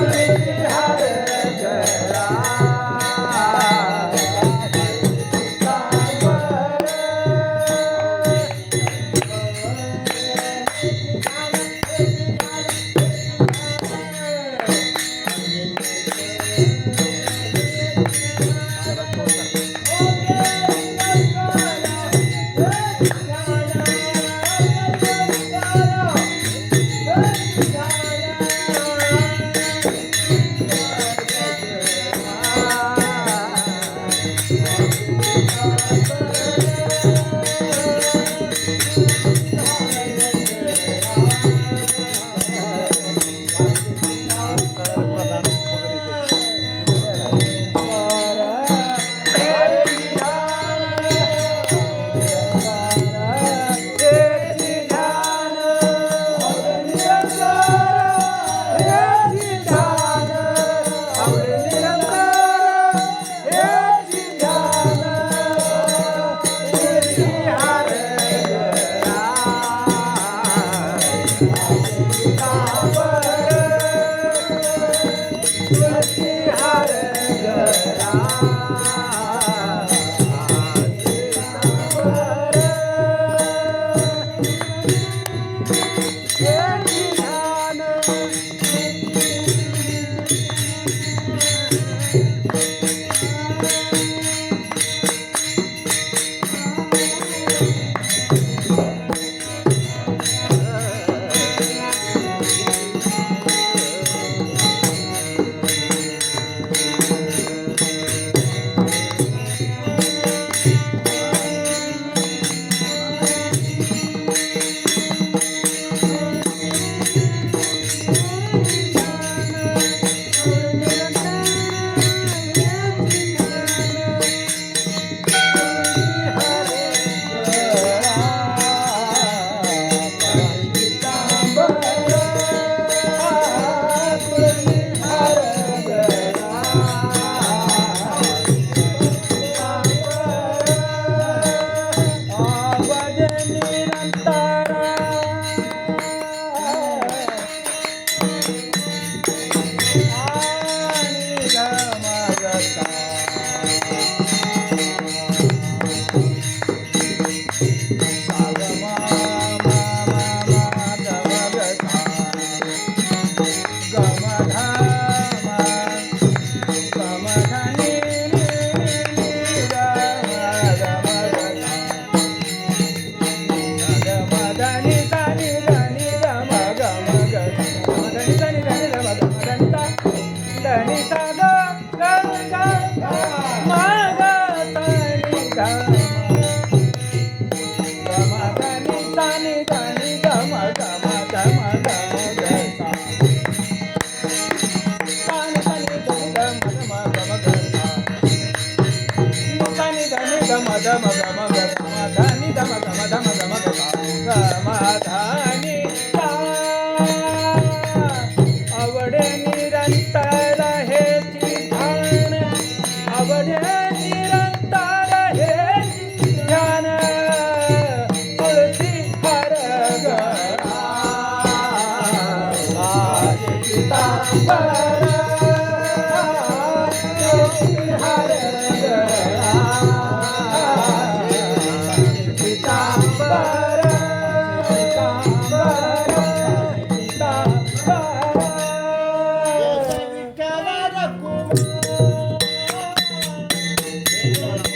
विचार करा आवडे निरंतर हे ध्यान आवडे निरंतर हे ध्यान तुळशी हर गळा Cristo.